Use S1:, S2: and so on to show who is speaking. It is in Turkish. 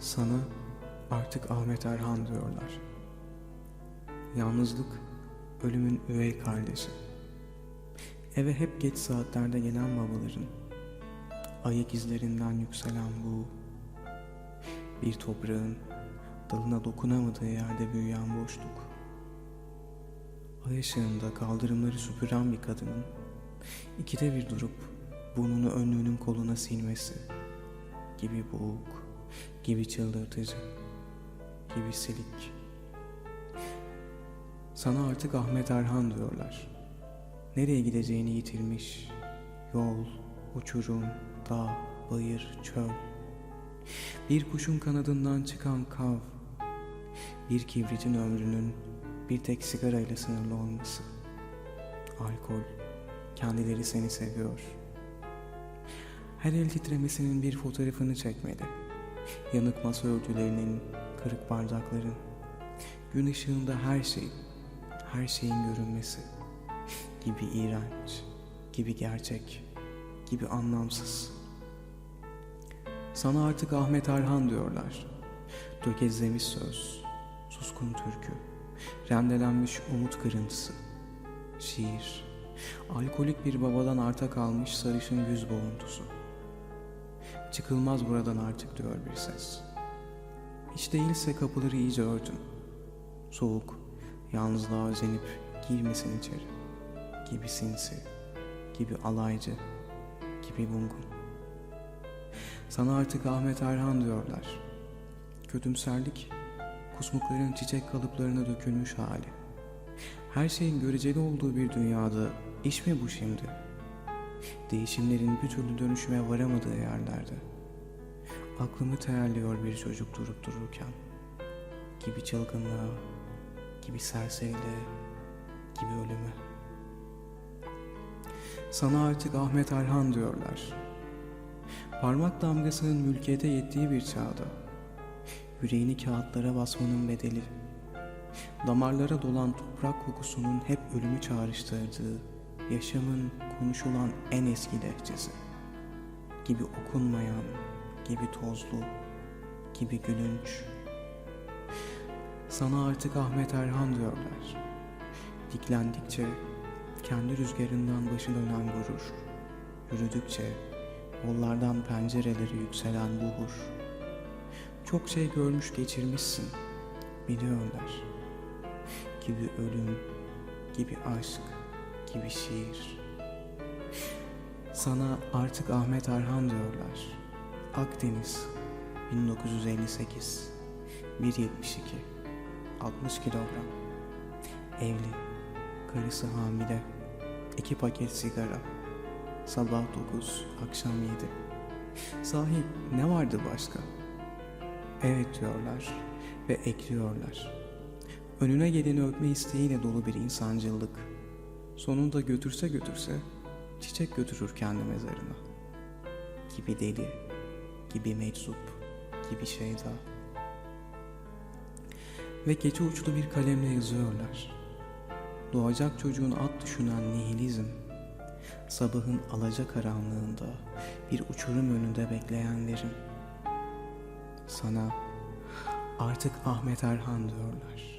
S1: Sana artık Ahmet Erhan diyorlar. Yalnızlık ölümün üvey kardeşi. Eve hep geç saatlerde gelen babaların ayak izlerinden yükselen bu bir toprağın dalına dokunamadığı yerde büyüyen boşluk. Ay ışığında kaldırımları süpüren bir kadının ikide bir durup burnunu önlüğünün koluna silmesi gibi boğuk, gibi çıldırtıcı, gibi silik. Sana artık Ahmet Erhan diyorlar. Nereye gideceğini yitirmiş. Yol, uçurum, dağ, bayır, çöl. Bir kuşun kanadından çıkan kav. Bir kibritin ömrünün bir tek sigarayla sınırlı olması. Alkol, kendileri seni seviyor. Her el titremesinin bir fotoğrafını çekmeli. Yanık masa örtülerinin, kırık bardakların, gün ışığında her şey, her şeyin görünmesi gibi iğrenç, gibi gerçek, gibi anlamsız. Sana artık Ahmet Arhan diyorlar. Tökezlemiş söz, suskun türkü, rendelenmiş umut kırıntısı, şiir, alkolik bir babadan arta kalmış sarışın yüz boğuntusu. Çıkılmaz buradan artık diyor bir ses. Hiç değilse kapıları iyice örtün. Soğuk, yalnızlığa özenip girmesin içeri. Gibi sinsi, gibi alaycı, gibi bungun. Sana artık Ahmet Erhan diyorlar. Kötümserlik, kusmukların çiçek kalıplarına dökülmüş hali. Her şeyin göreceli olduğu bir dünyada iş mi bu şimdi? Değişimlerin bir türlü dönüşüme varamadığı yerlerde. Aklımı terliyor bir çocuk durup dururken. Gibi çılgınlığa, gibi serseriliğe, gibi ölüme. Sana artık Ahmet Erhan diyorlar. Parmak damgasının mülkiyete yettiği bir çağda. Yüreğini kağıtlara basmanın bedeli. Damarlara dolan toprak kokusunun hep ölümü çağrıştırdığı, yaşamın konuşulan en eski lehçesi. Gibi okunmayan, gibi tozlu, gibi gülünç. Sana artık Ahmet Erhan diyorlar. Diklendikçe kendi rüzgarından başı dönen gurur. Yürüdükçe yollardan pencereleri yükselen buhur. Çok şey görmüş geçirmişsin, biliyorlar. Gibi ölüm, gibi aşk, gibi şiir. Sana artık Ahmet Arhan diyorlar. Akdeniz, 1958, 1.72, 60 kilogram. Evli, karısı hamile, iki paket sigara. Sabah 9, akşam 7. Sahi ne vardı başka? Evet diyorlar ve ekliyorlar. Önüne geleni öpme isteğiyle dolu bir insancıllık. Sonunda götürse götürse çiçek götürür kendi mezarına. Gibi deli, gibi meczup, gibi şeyda. Ve gece uçlu bir kalemle yazıyorlar. Doğacak çocuğun at düşünen nihilizm, sabahın alaca karanlığında bir uçurum önünde bekleyenlerim. Sana artık Ahmet Erhan diyorlar.